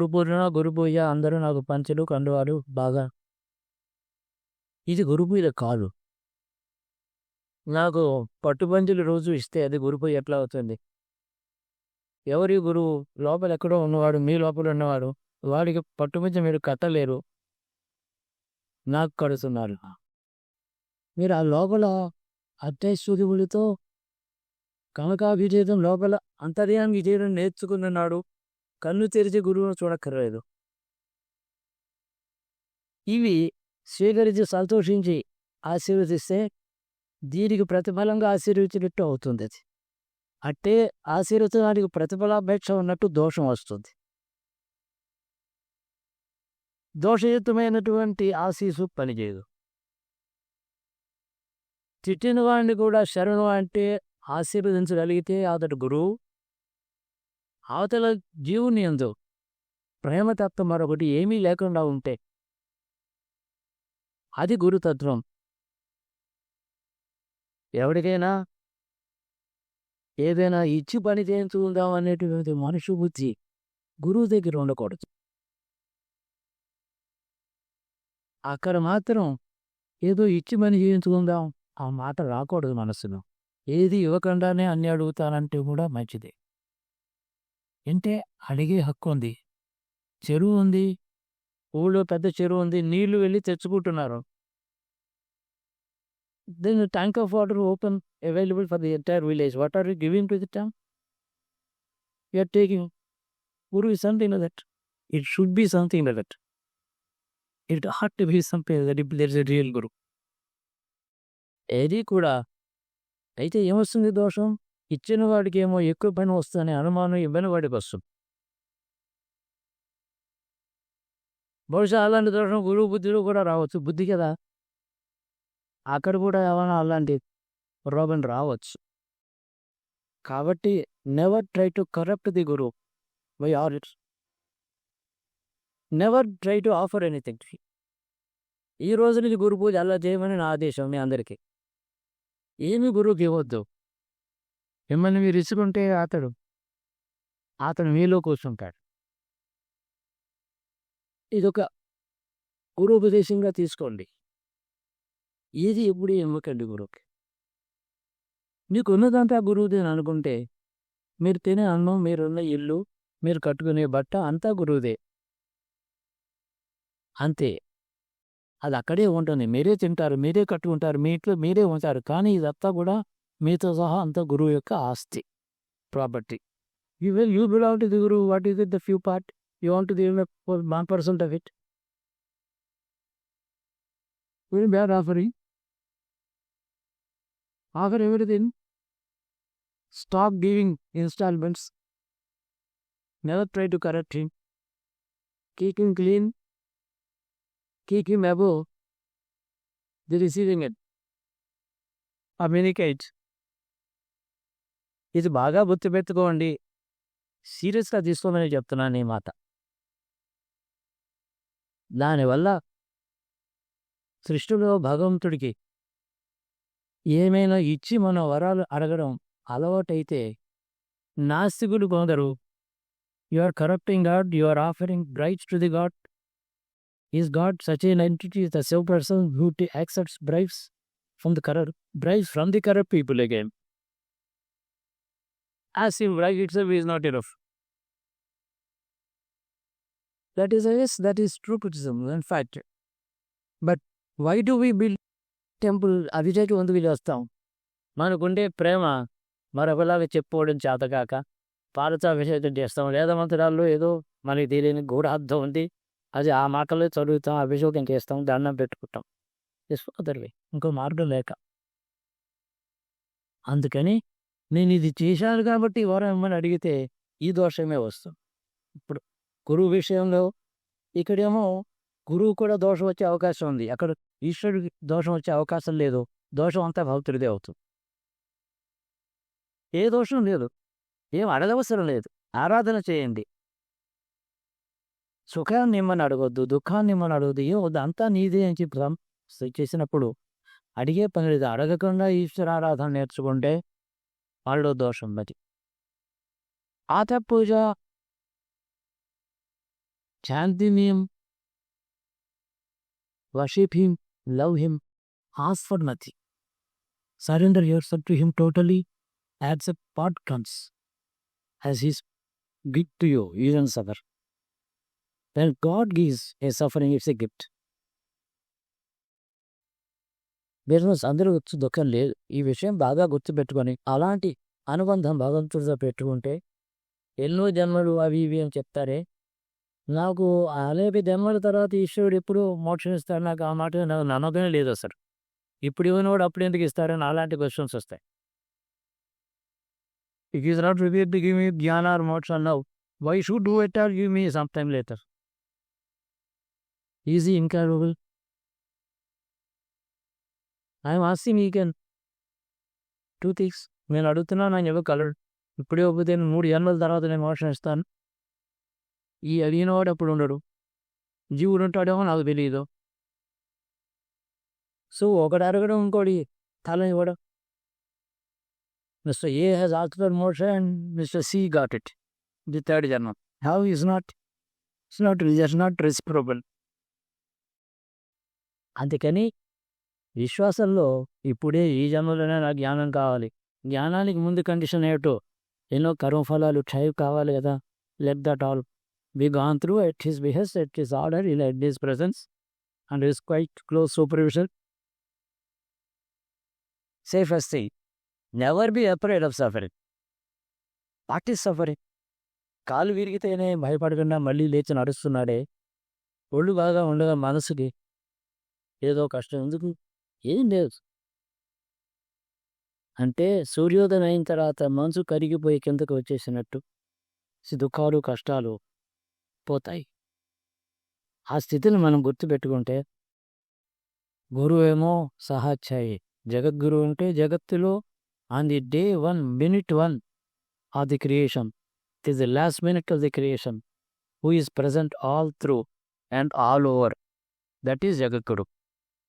గురు పూర్ణిమ గురు పూజ అందరూ నాకు పంచెలు కండువాలు బాగా. ఇది గురు పూజ కాదు. నాకు పట్టు రోజు ఇస్తే అది గురు పూజ ఎట్లా అవుతుంది? ఎవరి గురువు లోపల ఎక్కడో ఉన్నవాడు మీ లోపల ఉన్నవాడు వాడికి పట్టు మీరు కట్టలేరు. నాకు కడుతున్నారు. మీరు ఆ లోపల అత్యసూర్యుడితో కనకాభిజేతం లోపల అంతర్యాన్ని చేయడం నేర్చుకున్నాడు కన్ను తెరిచి గురువును చూడక్కర్లేదు. ఇవి స్వీకరించి సంతోషించి ఆశీర్వదిస్తే దీనికి ప్రతిఫలంగా ఆశీర్వదించినట్టు అవుతుంది అది. అట్టే ఆశీర్వచనానికి ప్రతిఫలాపేక్ష ఉన్నట్టు దోషం వస్తుంది. దోషయుతమైనటువంటి ఆశీసు పనిచేయదు. తిట్టిన వాడిని కూడా శరణు అంటే ఆశీర్వదించగలిగితే అతడు గురువు. అవతల జీవుని ఎందు ప్రేమతత్వం మరొకటి ఏమీ లేకుండా ఉంటే అది గురుతత్వం. ఎవరికైనా ఏదైనా ఇచ్చి పని చేయించుకుందాం అనేటువంటి మనుషు బుద్ధి గురువు దగ్గర ఉండకూడదు. అక్కడ మాత్రం ఏదో ఇచ్చి పని చేయించుకుందాం ఆ మాట రాకూడదు మనసులో. ఏది ఇవ్వకుండానే అన్ని అడుగుతానంటే కూడా మంచిదే. అంటే అడిగే హక్కు ఉంది. చెరువు ఉంది. ఊళ్ళో పెద్ద చెరువు ఉంది. నీళ్ళు వెళ్ళి తెచ్చుకుంటున్నారు. Then tank of water open available for the entire village what are you giving to the tank you're taking ఊరు is something that it should be something that it heart to be something that it there is a real guru ఏది కూడా అయితే ఏమొస్తుంది దోషం ఇచ్చిన వాడికి ఏమో ఎక్కువ పని వస్తుందనే అనుమానం ఇవ్వని వాడికి వస్తుంది బహుశా అలాంటి దోషం గురువు బుద్ధిలో కూడా రావచ్చు. బుద్ధి కదా? అక్కడ కూడా ఏమైనా అలాంటి రోగం రావచ్చు. కాబట్టి never try to corrupt the guru by or it never try to offer anything ఈ రోజు నుంచి గురు పూజ అలా చేయమని నా ఆదేశం మీ అందరికీ. ఏమి గురువుకి ఇవ్వద్దు? మిమ్మల్ని మీరు ఇసుకుంటే అతడు అతను మీలో కూర్చుంటాడు. ఇదొక గురుపదేశంగా తీసుకోండి. ఏది ఎప్పుడు ఇవ్వకండి గురువుకి. మీకు ఉన్నదంతా గురువుదేని అనుకుంటే మీరు తినే అన్నం మీరున్న ఇల్లు మీరు కట్టుకునే బట్ట అంతా గురువుదే. అంతే. అది అక్కడే ఉంటుంది. మీరే తింటారు మీరే కట్టుకుంటారు మీ ఇంట్లో మీరే ఉంటారు కానీ ఇదంతా కూడా మీతో సహా అంతా గురువు యొక్క ఆస్తి. Property. You will you belong to the గురువు what is it the few part you want to give one percent of it will bad offering offer everything stop giving installments never try to correct him keep him clean keep him above the receiving end. Communicate ఇది బాగా గుర్తుపెట్టుకోండి సీరియస్గా తీసుకోమని చెప్తున్నాను ఈ మాట. దానివల్ల సృష్టిలో భగవంతుడికి ఏమైనా ఇచ్చి మన వరాలు అడగడం అలవాటైతే నాస్తికుడు కొందరు. You are corrupting God you are offering bribes to the God is God such an entity, the save person who to accepts bribes from the కరర్ bribes from the corrupt people again? As if right itself is not enough. That is, yes, that is true criticism, in fact. But why do we build temple అవిజేటి వందు వీళ్ళు మనకుండే ప్రేమ మరొకలాగా చెప్పుకోవడం చేతకాక పాలతో అభిషేకం చేస్తాం. లేదమంతరాల్లో ఏదో మనకి తెలియని గూఢార్థం ఉంది. అది ఆ మాటలో చదువుతాం అభిషేకం చేస్తాం దండం పెట్టుకుంటాం. అదర్వే ఇంకో మార్గం లేక. అందుకని నేను ఇది చేశాను కాబట్టి వరం ఇమ్మని అడిగితే ఈ దోషమే వస్తుంది. ఇప్పుడు గురువు విషయంలో ఇక్కడేమో గురువు కూడా దోషం వచ్చే అవకాశం ఉంది. అక్కడ ఈశ్వరుడికి దోషం వచ్చే అవకాశం లేదు. దోషం అంతా భక్తుడిదే అవుతుంది. ఏ దోషం లేదు. ఏం అడగవసరం లేదు. ఆరాధన చేయండి. సుఖాన్ని ఇమ్మని అడగొద్దు దుఃఖాన్ని ఇమ్మని అడగద్దు ఏ వద్దు అంతా నీదే అని చెప్పి చేసినప్పుడు అడిగే పని లేదు. అడగకుండా ఈశ్వరారాధన నేర్చుకుంటే ആളുദോഷം വരും ആതപൂജ ചാന്ദിനിയും worship Him, love Him, ask for nothing. Surrender yourself to Him totally, accept what comes as His gift to you, even don't. When God gives a suffering, it's a gift. Business అందరూ వచ్చి దుఃఖం లేదు. ఈ విషయం బాగా గుర్తుపెట్టుకొని అలాంటి అనుబంధం భగవంతుడితో పెట్టుకుంటే ఎన్నో జన్మలు అవి ఇవి అని చెప్తారే. నాకు అనేక జన్మల తర్వాత ఈశ్వరుడు ఎప్పుడు మోక్షం ఇస్తాడు. నాకు ఆ మాట నాకు నమ్మకమే లేదు అసలు. ఇప్పుడు ఇవ్వనోడు అప్పుడు ఎందుకు ఇస్తారని అలాంటి క్వశ్చన్స్ వస్తాయి. It is not repeat give me gyan or మోక్షం now why should do it or give me some time later easy incurable I'm asking you can two things నేను అడుగుతున్నాను ఆయన ఇవ్వగలడు ఇప్పుడే ఇవ్వకపోతే నేను మూడు జన్మల తర్వాత నేను మోషన్ ఇస్తాను. ఈ అడిగినవాడు అప్పుడు ఉండడు? జీవుడు ఉంటాడేమో నాకు తెలియదు సో ఒకటి అడగడం ఇంకోటి తల ఇవ్వడం. Mister A has after motion and mister C got it. The third జన్మ. Have is not it's not it's not respirable అందుకని విశ్వాసంలో ఇప్పుడే ఈ జన్మలోనే నాకు జ్ఞానం కావాలి. జ్ఞానానికి ముందు కండిషన్ ఏటో ఎన్నో కర్మఫలాలు క్షయం కావాలి కదా? Let that all we gone through at his behest at his order in at his presence and is quite close supervision safest thing never be afraid of suffering what is suffering కాలు విరిగితేనే భయపడకుండా మళ్ళీ లేచి నడుస్తున్నాడే. ఒళ్ళు బాగా ఉండగా మనసుకి ఏదో కష్టం. ఎందుకు? ఏం లేదు. అంటే సూర్యోదయం అయిన తర్వాత మనసు కరిగిపోయి కిందకు వచ్చేసినట్టు. దుఃఖాలు కష్టాలు పోతాయి. ఆ స్థితిని మనం గుర్తుపెట్టుకుంటే గురువు ఏమో సహాధ్యాయి జగద్గురు అంటే జగత్తులో on the day one minute one of the creation it is the last minute of the creation who is present all through and all over that is Jagadguru